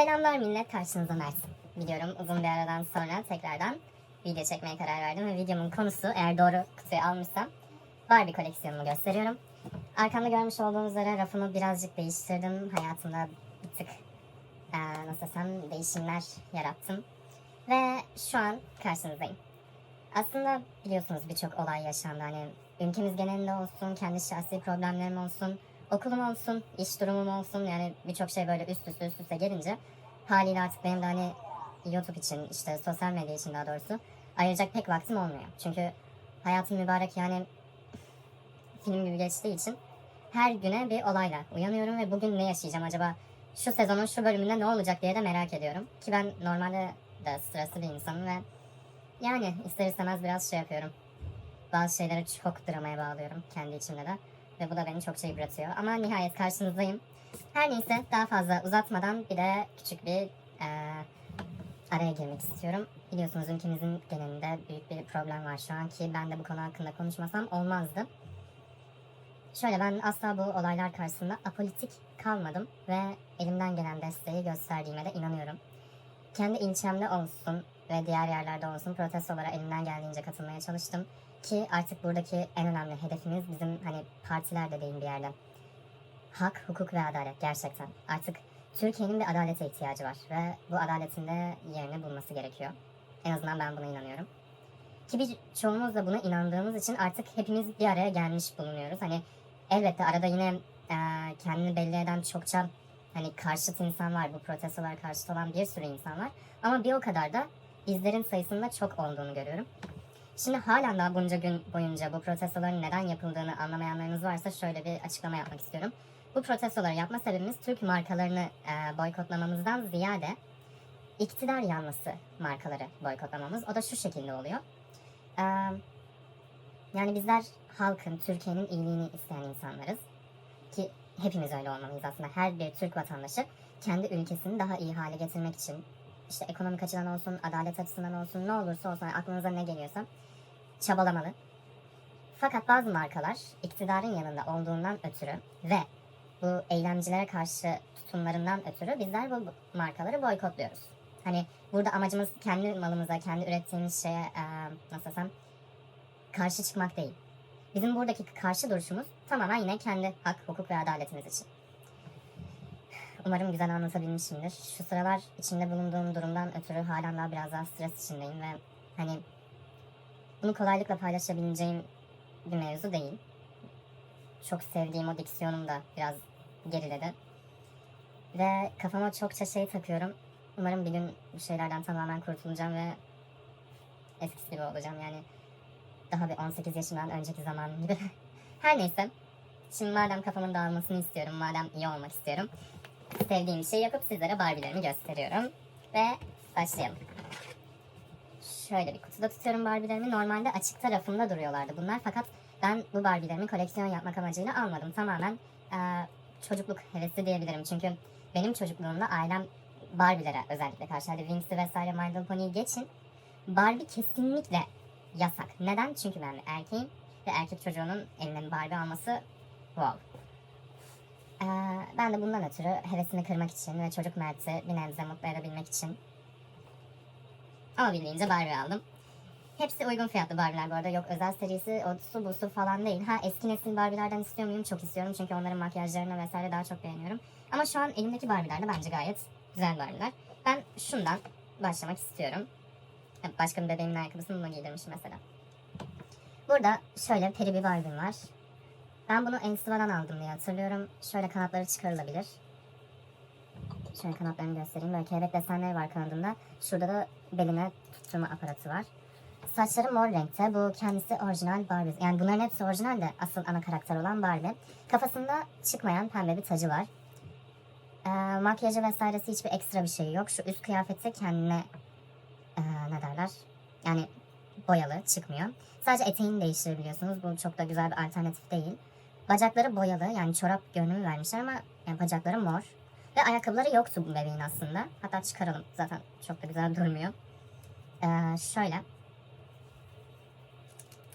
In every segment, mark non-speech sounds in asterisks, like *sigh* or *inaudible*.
Selamlar millet karşınızda Mersin. Biliyorum uzun bir aradan sonra tekrardan video çekmeye karar verdim ve videomun konusu eğer doğru kutuyu almışsam Barbie koleksiyonumu gösteriyorum. Arkamda görmüş olduğunuz üzere rafımı birazcık değiştirdim. Hayatımda bir tık eee, nasıl desem değişimler yarattım. Ve şu an karşınızdayım. Aslında biliyorsunuz birçok olay yaşandı. Hani ülkemiz genelinde olsun, kendi şahsi problemlerim olsun, okulum olsun, iş durumum olsun. Yani birçok şey böyle üst üste üst üste gelince haliyle artık benim de hani YouTube için işte sosyal medya için daha doğrusu ayıracak pek vaktim olmuyor. Çünkü hayatım mübarek yani film gibi geçtiği için her güne bir olayla uyanıyorum ve bugün ne yaşayacağım acaba şu sezonun şu bölümünde ne olacak diye de merak ediyorum. Ki ben normalde de stresli bir insanım ve yani ister istemez biraz şey yapıyorum. Bazı şeyleri çok dramaya bağlıyorum kendi içimde de. Ve bu da beni çok şey yıpratıyor. Ama nihayet karşınızdayım. Her neyse daha fazla uzatmadan bir de küçük bir eee, araya girmek istiyorum. Biliyorsunuz ülkemizin genelinde büyük bir problem var şu an ki ben de bu konu hakkında konuşmasam olmazdı. Şöyle ben asla bu olaylar karşısında apolitik kalmadım ve elimden gelen desteği gösterdiğime de inanıyorum. Kendi ilçemde olsun ve diğer yerlerde olsun protestolara elimden geldiğince katılmaya çalıştım. Ki artık buradaki en önemli hedefimiz bizim hani partiler de bir yerde. Hak, hukuk ve adalet gerçekten. Artık Türkiye'nin bir adalete ihtiyacı var ve bu adaletin de yerini bulması gerekiyor. En azından ben buna inanıyorum. Ki bir çoğumuz da buna inandığımız için artık hepimiz bir araya gelmiş bulunuyoruz. Hani elbette arada yine e, kendini belli eden çokça hani karşıt insan var. Bu protestolar karşıt olan bir sürü insan var. Ama bir o kadar da bizlerin sayısının da çok olduğunu görüyorum. Şimdi halen daha bunca gün boyunca bu protestoların neden yapıldığını anlamayanlarınız varsa şöyle bir açıklama yapmak istiyorum. Bu protestoları yapma sebebimiz Türk markalarını e, boykotlamamızdan ziyade iktidar yanlısı markaları boykotlamamız. O da şu şekilde oluyor. E, yani bizler halkın, Türkiye'nin iyiliğini isteyen insanlarız. Ki hepimiz öyle olmalıyız aslında. Her bir Türk vatandaşı kendi ülkesini daha iyi hale getirmek için işte ekonomik açıdan olsun, adalet açısından olsun, ne olursa olsun aklınıza ne geliyorsa çabalamalı. Fakat bazı markalar iktidarın yanında olduğundan ötürü ve bu eylemcilere karşı tutumlarından ötürü bizler bu markaları boykotluyoruz. Hani burada amacımız kendi malımıza, kendi ürettiğimiz şeye nasıl desem karşı çıkmak değil. Bizim buradaki karşı duruşumuz tamamen yine kendi hak, hukuk ve adaletimiz için. Umarım güzel anlatabilmişimdir. Şu sıralar içinde bulunduğum durumdan ötürü halen daha biraz daha stres içindeyim ve hani bunu kolaylıkla paylaşabileceğim bir mevzu değil. Çok sevdiğim o diksiyonum da biraz geriledi. Ve kafama çokça şey takıyorum. Umarım bir gün bu şeylerden tamamen kurtulacağım ve eskisi gibi olacağım. Yani daha bir 18 yaşından önceki zaman gibi. *laughs* Her neyse. Şimdi madem kafamın dağılmasını istiyorum, madem iyi olmak istiyorum. Sevdiğim şeyi yapıp sizlere Barbie'lerimi gösteriyorum. Ve başlayalım. Şöyle bir kutuda tutuyorum Barbie'lerimi. Normalde açık tarafımda duruyorlardı bunlar. Fakat ben bu Barbie'lerimi koleksiyon yapmak amacıyla almadım. Tamamen eee, çocukluk hevesi diyebilirim. Çünkü benim çocukluğumda ailem Barbie'lere özellikle karşıydı. Wings'i vesaire My Little Pony'yi geçin. Barbie kesinlikle yasak. Neden? Çünkü ben erkeğim ve erkek çocuğunun eline Barbie alması wow. Ee, ben de bundan ötürü hevesini kırmak için ve çocuk Mert'i bir nebze mutlu edebilmek için olabildiğince Barbie aldım. Hepsi uygun fiyatlı Barbie'ler bu arada. Yok özel serisi, o su bu su falan değil. Ha eski nesil Barbie'lerden istiyor muyum? Çok istiyorum çünkü onların makyajlarını vesaire daha çok beğeniyorum. Ama şu an elimdeki Barbie'ler de bence gayet güzel Barbie'ler. Ben şundan başlamak istiyorum. Başka bir bebeğimin ayakkabısını bununla giydirmişim mesela. Burada şöyle peri bir Barbie'm var. Ben bunu Ensiva'dan aldım diye hatırlıyorum. Şöyle kanatları çıkarılabilir. Şöyle kanatlarını göstereyim. Böyle kelebek desenleri var kanadında. Şurada da beline tutturma aparatı var. Saçları mor renkte. Bu kendisi orijinal Barbie. Yani bunların hepsi orijinal de asıl ana karakter olan Barbie. Kafasında çıkmayan pembe bir tacı var. Ee, makyajı vesairesi hiçbir ekstra bir şey yok. Şu üst kıyafeti kendine ee, ne derler? Yani boyalı çıkmıyor. Sadece eteğini değiştirebiliyorsunuz. Bu çok da güzel bir alternatif değil. Bacakları boyalı yani çorap görünümü vermişler ama yani bacakları mor. Ve ayakkabıları yoktu bu bebeğin aslında. Hatta çıkaralım zaten çok da güzel durmuyor. Ee, şöyle.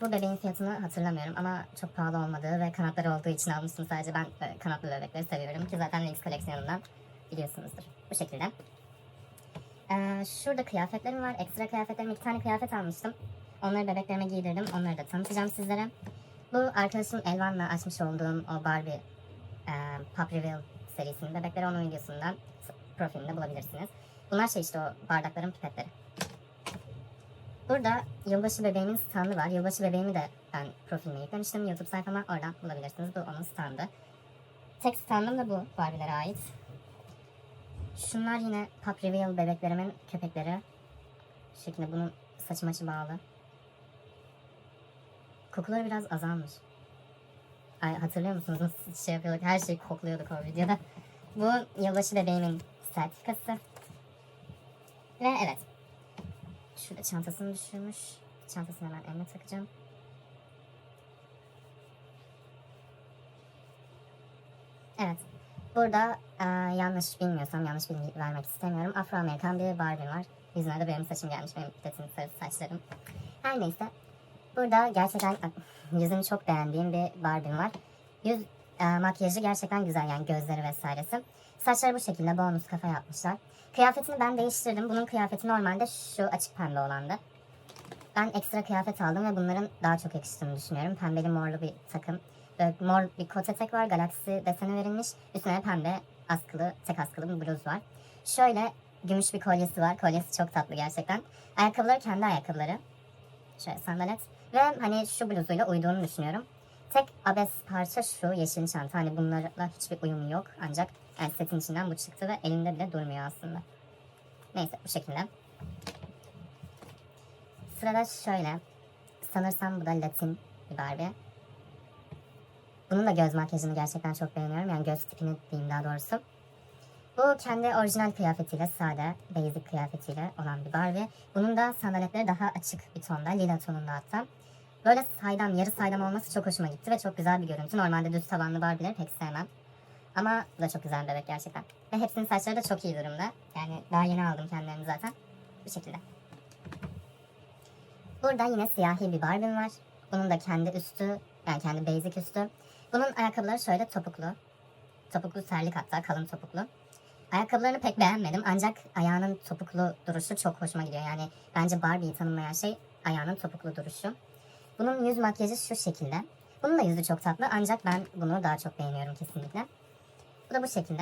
Bu bebeğin fiyatını hatırlamıyorum ama çok pahalı olmadığı ve kanatları olduğu için almıştım sadece. Ben böyle kanatlı bebekleri seviyorum ki zaten Lynx koleksiyonundan biliyorsunuzdur. Bu şekilde. Ee, şurada kıyafetlerim var. Ekstra kıyafetlerim. iki tane kıyafet almıştım. Onları bebeklerime giydirdim. Onları da tanıtacağım sizlere. Bu arkadaşım Elvan'la açmış olduğum o Barbie e, Pop Reveal serisinin bebekleri onun videosundan profilinde bulabilirsiniz. Bunlar şey işte o bardakların pipetleri. Burada yılbaşı bebeğimin standı var. Yılbaşı bebeğimi de ben profilime yüklemiştim. YouTube sayfama oradan bulabilirsiniz. Bu onun standı. Tek standım da bu Barbie'lere ait. Şunlar yine Pop Reveal bebeklerimin köpekleri. Şu şekilde bunun saçı bağlı. Kokuları biraz azalmış. Ay, hatırlıyor musunuz nasıl şey yapıyorduk? Her şeyi kokluyorduk o videoda. Bu yılbaşı bebeğimin sertifikası. Ve evet. Şurada çantasını düşürmüş. Çantasını hemen elime takacağım. Evet. Burada e, yanlış bilmiyorsam yanlış bilgi vermek istemiyorum. Afro-Amerikan bir Barbie var. Yüzüne de benim saçım gelmiş. Benim platin sarı saçlarım. Her neyse. Burada gerçekten yüzünü çok beğendiğim bir Barbie'm var. Yüz e, makyajı gerçekten güzel yani gözleri vesairesi. Saçları bu şekilde bonus kafa yapmışlar. Kıyafetini ben değiştirdim. Bunun kıyafeti normalde şu açık pembe olandı. Ben ekstra kıyafet aldım ve bunların daha çok yakıştığını düşünüyorum. Pembeli morlu bir takım. Böyle mor bir kot etek var. Galaksi deseni verilmiş. Üstüne pembe askılı, tek askılı bir bluz var. Şöyle gümüş bir kolyesi var. Kolyesi çok tatlı gerçekten. Ayakkabıları kendi ayakkabıları. Şöyle sandalet. Ve hani şu bluzuyla uyduğunu düşünüyorum. Tek abes parça şu yeşil çanta. Hani bunlarla hiçbir uyumu yok. Ancak yani setin içinden bu çıktı ve elimde bile durmuyor aslında. Neyse bu şekilde. Sırada şöyle. Sanırsam bu da Latin bir Barbie. Bunun da göz makyajını gerçekten çok beğeniyorum. Yani göz tipini diyeyim daha doğrusu. Bu kendi orijinal kıyafetiyle sade, basic kıyafetiyle olan bir Barbie. Bunun da sandaletleri daha açık bir tonda, lila tonunda hatta. Böyle saydam, yarı saydam olması çok hoşuma gitti ve çok güzel bir görüntü. Normalde düz tabanlı Barbie'leri pek sevmem. Ama bu da çok güzel bir bebek gerçekten. Ve hepsinin saçları da çok iyi durumda. Yani daha yeni aldım kendilerini zaten. Bu şekilde. Burada yine siyahi bir Barbie'm var. Bunun da kendi üstü, yani kendi basic üstü. Bunun ayakkabıları şöyle topuklu. Topuklu terlik hatta, kalın topuklu. Ayakkabılarını pek beğenmedim ancak ayağının topuklu duruşu çok hoşuma gidiyor. Yani bence Barbie'yi tanımlayan şey ayağının topuklu duruşu. Bunun yüz makyajı şu şekilde. Bunun da yüzü çok tatlı ancak ben bunu daha çok beğeniyorum kesinlikle. Bu da bu şekilde.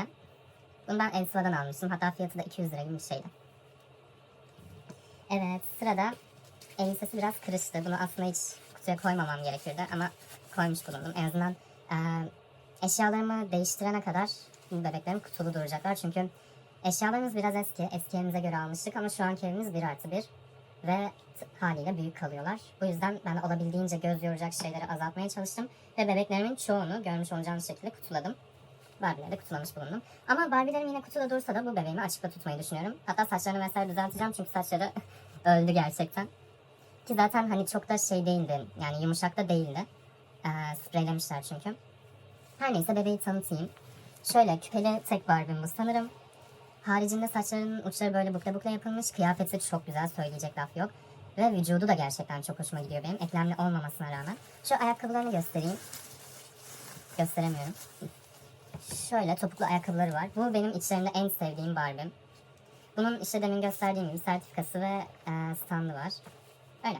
Bunu ben Elsiva'dan almıştım. Hatta fiyatı da 200 lira gibi bir şeydi. Evet sırada elbisesi biraz kırıştı. Bunu aslında hiç kutuya koymamam gerekirdi ama koymuş bulundum. En azından e, eşyalarımı değiştirene kadar bebeklerim kutulu duracaklar. Çünkü eşyalarımız biraz eski. Eski evimize göre almıştık ama şu anki evimiz 1 artı 1 ve haliyle büyük kalıyorlar. Bu yüzden ben olabildiğince göz yoracak şeyleri azaltmaya çalıştım. Ve bebeklerimin çoğunu görmüş olacağınız şekilde kutuladım. Barbie'leri kutulamış bulundum. Ama Barbie'lerim yine kutuda dursa da bu bebeğimi açıkta tutmayı düşünüyorum. Hatta saçlarını vesaire düzelteceğim çünkü saçları *laughs* öldü gerçekten. Ki zaten hani çok da şey değildi. Yani yumuşak da değildi. Ee, spreylemişler çünkü. Her neyse bebeği tanıtayım. Şöyle küpeli tek Barbie'm bu sanırım. Haricinde saçlarının uçları böyle bukle bukle yapılmış. Kıyafeti çok güzel söyleyecek laf yok. Ve vücudu da gerçekten çok hoşuma gidiyor benim. Eklemli olmamasına rağmen. Şu ayakkabılarını göstereyim. Gösteremiyorum. Şöyle topuklu ayakkabıları var. Bu benim içlerinde en sevdiğim Barbie'm. Bunun işte demin gösterdiğim gibi sertifikası ve e, standı var. Öyle.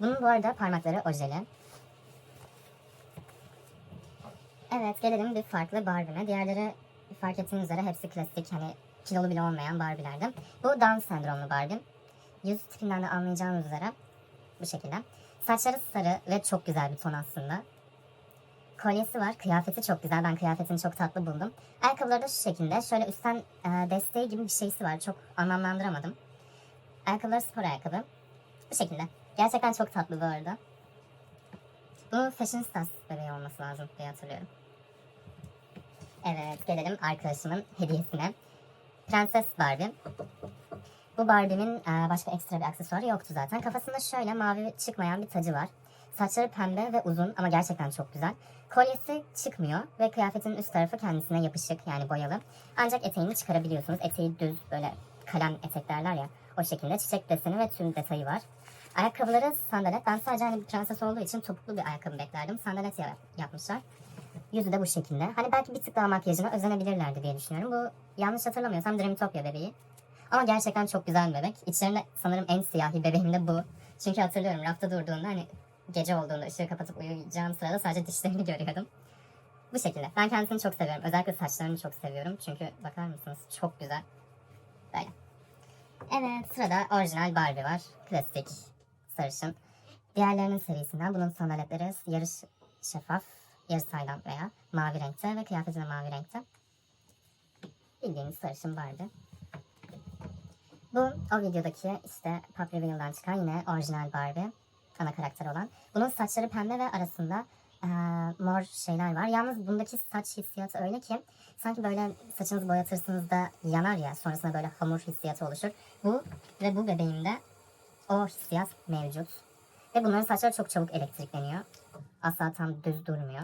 Bunun bu arada parmakları ojeli. Evet gelelim bir farklı Barbie'me. Diğerleri fark ettiğiniz üzere hepsi klasik hani kilolu bile olmayan Barbie'lerdi. Bu Down sendromlu Barbie. Yüz tipinden de anlayacağınız üzere bu şekilde. Saçları sarı ve çok güzel bir ton aslında. Kolyesi var. Kıyafeti çok güzel. Ben kıyafetini çok tatlı buldum. Ayakkabıları da şu şekilde. Şöyle üstten e, desteği gibi bir şeysi var. Çok anlamlandıramadım. Ayakkabıları spor ayakkabı. Bu şekilde. Gerçekten çok tatlı bu arada. Bu Fashion Stars bebeği olması lazım diye hatırlıyorum. Evet gelelim arkadaşımın hediyesine. Prenses Barbie. Bu Barbie'nin e, başka ekstra bir aksesuarı yoktu zaten. Kafasında şöyle mavi çıkmayan bir tacı var. Saçları pembe ve uzun ama gerçekten çok güzel. Kolyesi çıkmıyor ve kıyafetin üst tarafı kendisine yapışık yani boyalı. Ancak eteğini çıkarabiliyorsunuz. Eteği düz böyle kalem etek derler ya. O şekilde çiçek deseni ve tüm detayı var. Ayakkabıları sandalet. Ben sadece hani bir prenses olduğu için topuklu bir ayakkabı beklerdim. Sandalet ya- yapmışlar. Yüzü de bu şekilde. Hani belki bir tık daha makyajına özenebilirlerdi diye düşünüyorum. Bu yanlış hatırlamıyorsam Dreamtopia bebeği. Ama gerçekten çok güzel bir bebek. İçlerinde sanırım en siyahi bebeğim de bu. Çünkü hatırlıyorum rafta durduğunda hani gece olduğunda ışığı kapatıp uyuyacağım sırada sadece dişlerini *laughs* görüyordum. Bu şekilde. Ben kendisini çok seviyorum. Özellikle saçlarını çok seviyorum. Çünkü bakar mısınız? Çok güzel. Böyle. Evet sırada orijinal Barbie var. Klasik. Sarışın. Diğerlerinin serisinden bunun sandaletleri yarı şeffaf, yarı saydam veya mavi renkte ve kıyafeti de mavi renkte. Bildiğiniz sarışın Barbie. Bu o videodaki işte Pop Reveal'dan çıkan yine orijinal Barbie. Ana karakter olan. Bunun saçları pembe ve arasında eee, mor şeyler var. Yalnız bundaki saç hissiyatı öyle ki sanki böyle saçınızı boyatırsınız da yanar ya sonrasında böyle hamur hissiyatı oluşur. Bu ve bu bebeğimde o hissiyat mevcut. Ve bunların saçları çok çabuk elektrikleniyor. Asla tam düz durmuyor.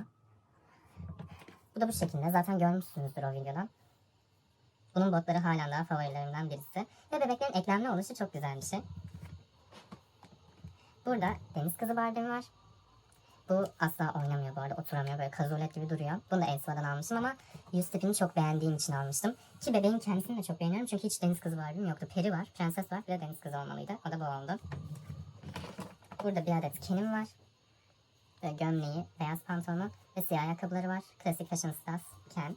Bu da bu şekilde. Zaten görmüşsünüzdür o videodan. Bunun botları halen daha favorilerimden birisi. Ve bebeklerin eklemli oluşu çok güzel bir şey. Burada deniz kızı Barbie'm var. Bu asla oynamıyor bu arada. Oturamıyor. Böyle kazulet gibi duruyor. Bunu da Elsa'dan almıştım ama yüz tipini çok beğendiğim için almıştım. Ki bebeğin kendisini de çok beğeniyorum. Çünkü hiç deniz kızı Barbie'm yoktu. Peri var, prenses var. De deniz kızı olmalıydı. O da bu oldu. Burada bir adet Ken'im var. Ve gömleği, beyaz pantolonu ve siyah ayakkabıları var. Klasik Fashion Stars Ken.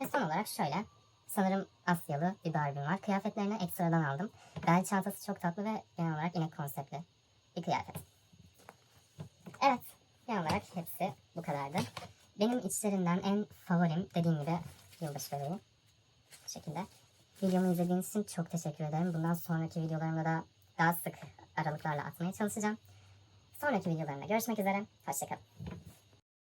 Ve son olarak şöyle. Sanırım Asyalı bir Barbie'm var. Kıyafetlerini ekstradan aldım. Bel çantası çok tatlı ve genel olarak inek konseptli bir kıyafet. Evet. Genel olarak hepsi bu kadardı. Benim içlerinden en favorim dediğim gibi yılbaşı bebeği. Bu şekilde. Videomu izlediğiniz için çok teşekkür ederim. Bundan sonraki videolarımda da daha sık aralıklarla atmaya çalışacağım. Sonraki videolarımda görüşmek üzere. Hoşçakalın.